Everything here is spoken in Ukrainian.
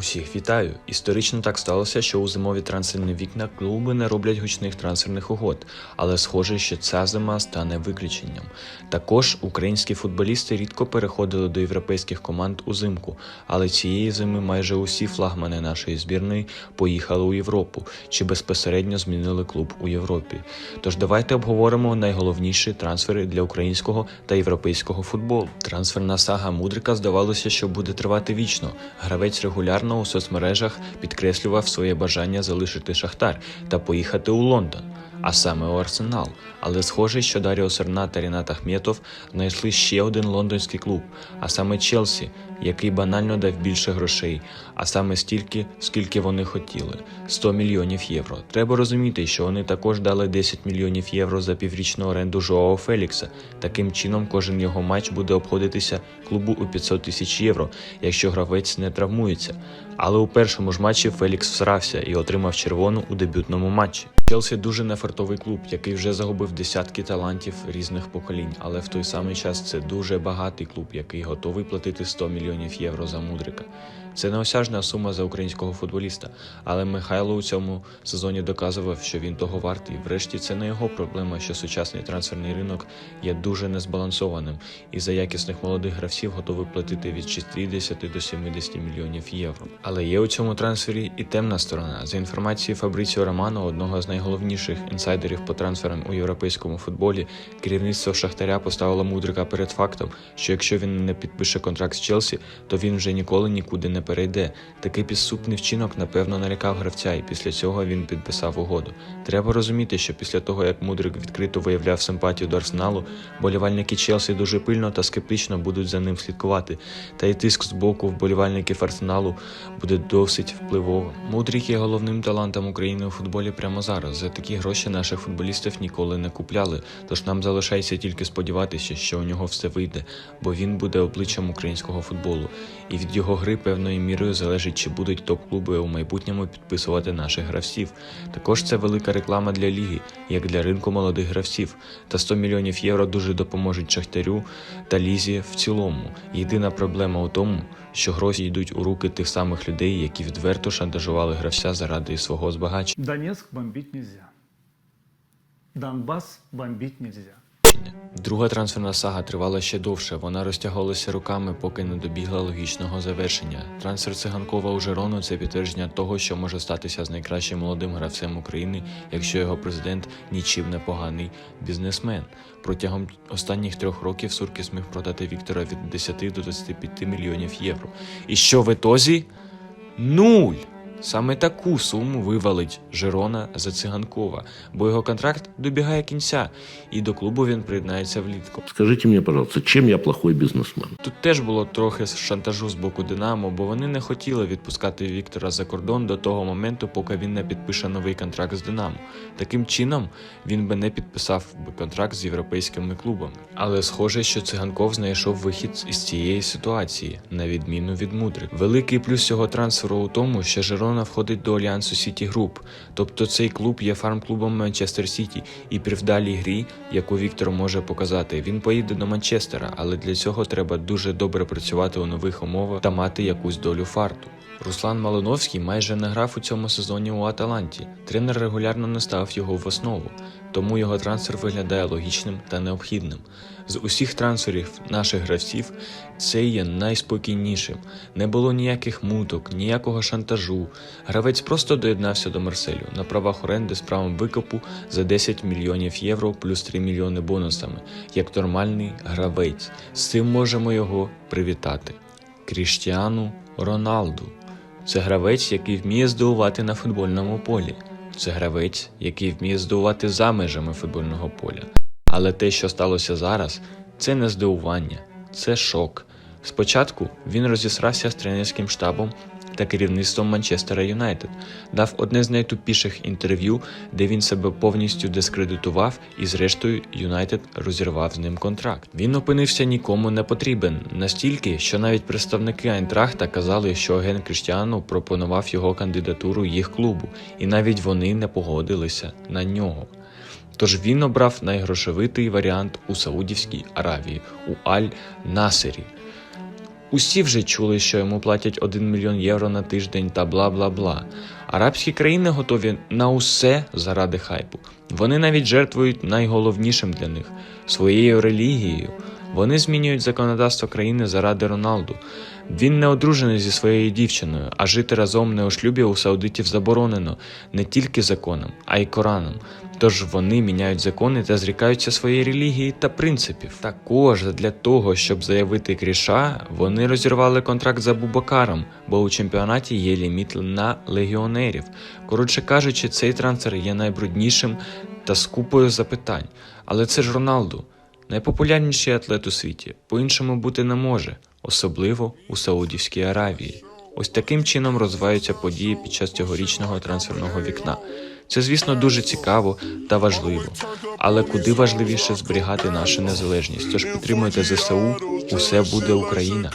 Усіх вітаю! Історично так сталося, що у зимові трансферні вікна клуби не роблять гучних трансферних угод, але схоже, що ця зима стане виключенням. Також українські футболісти рідко переходили до європейських команд узимку, але цієї зими майже усі флагмани нашої збірної поїхали у Європу чи безпосередньо змінили клуб у Європі. Тож давайте обговоримо найголовніші трансфери для українського та європейського футболу. Трансферна сага Мудрика здавалося, що буде тривати вічно. Гравець регулярно у соцмережах підкреслював своє бажання залишити Шахтар та поїхати у Лондон, а саме у Арсенал. Але схоже, що Даріо Серна та Рінат Ахметов знайшли ще один лондонський клуб, а саме Челсі, який банально дав більше грошей, а саме стільки, скільки вони хотіли 100 мільйонів євро. Треба розуміти, що вони також дали 10 мільйонів євро за піврічну оренду Жоао Фелікса. Таким чином, кожен його матч буде обходитися клубу у 500 тисяч євро, якщо гравець не травмується. Але у першому ж матчі Фелікс всрався і отримав червону у дебютному матчі. Челсі дуже нефартовий клуб, який вже загубив десятки талантів різних поколінь, але в той самий час це дуже багатий клуб, який готовий платити 100 мільйонів євро за мудрика. Це неосяжна сума за українського футболіста, але Михайло у цьому сезоні доказував, що він того вартий. Врешті це не його проблема, що сучасний трансферний ринок є дуже незбалансованим і за якісних молодих гравців готовий платити від 60 до 70 мільйонів євро. Але є у цьому трансфері і темна сторона. За інформацією Фабріціо Романо, одного з найголовніших інсайдерів по трансферам у європейському футболі, керівництво Шахтаря поставило мудрика перед фактом, що якщо він не підпише контракт з Челсі, то він вже ніколи нікуди не перейде. Такий підступний вчинок, напевно, налякав гравця, і після цього він підписав угоду. Треба розуміти, що після того, як мудрик відкрито виявляв симпатію до арсеналу, болівальники Челсі дуже пильно та скептично будуть за ним слідкувати. Та й тиск з боку вболівальників арсеналу буде досить впливовим. Мудрик є головним талантом України у футболі прямо зараз. За такі гроші наших футболістів ніколи не купляли. Тож нам залишається тільки сподіватися, що у нього все вийде, бо він буде обличчям українського футболу. І від його гри певною мірою залежить, чи будуть топ-клуби у майбутньому підписувати наших гравців. Також це велика реклама для ліги, як для ринку молодих гравців. Та 100 мільйонів євро дуже допоможуть Шахтарю та лізі в цілому. Єдина проблема у тому, що гроші йдуть у руки тих самих людей, які відверто шантажували гравця заради свого збагачення. Донецк бомбить нельзя. Донбасс бомбить нельзя. Друга трансферна сага тривала ще довше. Вона розтягувалася руками, поки не добігла логічного завершення. Трансфер циганкова у Жерону це підтвердження того, що може статися з найкращим молодим гравцем України, якщо його президент нічим не поганий бізнесмен. Протягом останніх трьох років Суркіс міг продати Віктора від 10 до 25 мільйонів євро. І що в етозі? Нуль! Саме таку суму вивалить Жерона за циганкова, бо його контракт добігає кінця, і до клубу він приєднається влітку. Скажите мне, пожалуйста, чем я плохой бизнесмен? Тут теж було трохи шантажу з боку Динамо, бо вони не хотіли відпускати Віктора за кордон до того моменту, поки він не підпише новий контракт з Динамо. Таким чином він би не підписав би контракт з європейськими клубами. Але схоже, що циганков знайшов вихід із цієї ситуації, на відміну від мудрик. Великий плюс цього трансферу у тому, що Жерона входить до альянсу Сіті Груп, тобто цей клуб є фарм-клубом Манчестер Сіті, і при вдалій грі, яку Віктор може показати, він поїде до Манчестера, але для цього треба дуже добре працювати у нових умовах та мати якусь долю фарту. Руслан Малиновський майже не грав у цьому сезоні у Аталанті. Тренер регулярно не ставив його в основу, тому його трансфер виглядає логічним та необхідним. З усіх трансферів наших гравців цей є найспокійнішим. Не було ніяких муток, ніякого шантажу. Гравець просто доєднався до Марселю на правах оренди з правом викупу за 10 мільйонів євро плюс 3 мільйони бонусами, як нормальний гравець. З цим можемо його привітати. Кріштіану Роналду. Це гравець, який вміє здивувати на футбольному полі. Це гравець, який вміє здивувати за межами футбольного поля. Але те, що сталося зараз, це не здивування, це шок. Спочатку він розісрався з тренерським штабом та керівництвом Манчестера Юнайтед, дав одне з найтупіших інтерв'ю, де він себе повністю дискредитував, і зрештою Юнайтед розірвав з ним контракт. Він опинився нікому не потрібен настільки, що навіть представники Айнтрахта казали, що агент Кріштіану пропонував його кандидатуру їх клубу, і навіть вони не погодилися на нього. Тож він обрав найгрошовитий варіант у Саудівській Аравії у Аль-Насері. Усі вже чули, що йому платять 1 мільйон євро на тиждень та бла бла бла. Арабські країни готові на усе заради хайпу. Вони навіть жертвують найголовнішим для них своєю релігією. Вони змінюють законодавство країни заради Роналду. Він не одружений зі своєю дівчиною, а жити разом не у шлюбі у саудитів заборонено не тільки законом, а й Кораном. Тож вони міняють закони та зрікаються своєї релігії та принципів. Також для того, щоб заявити кріша, вони розірвали контракт з Абубакаром, бо у чемпіонаті є ліміт на легіонерів. Коротше кажучи, цей трансфер є найбруднішим та з купою запитань. Але це ж Роналду, найпопулярніший атлет у світі. По-іншому бути не може, особливо у Саудівській Аравії. Ось таким чином розвиваються події під час цьогорічного трансферного вікна. Це, звісно, дуже цікаво та важливо, але куди важливіше зберігати нашу незалежність. Тож підтримуйте ЗСУ, усе буде Україна.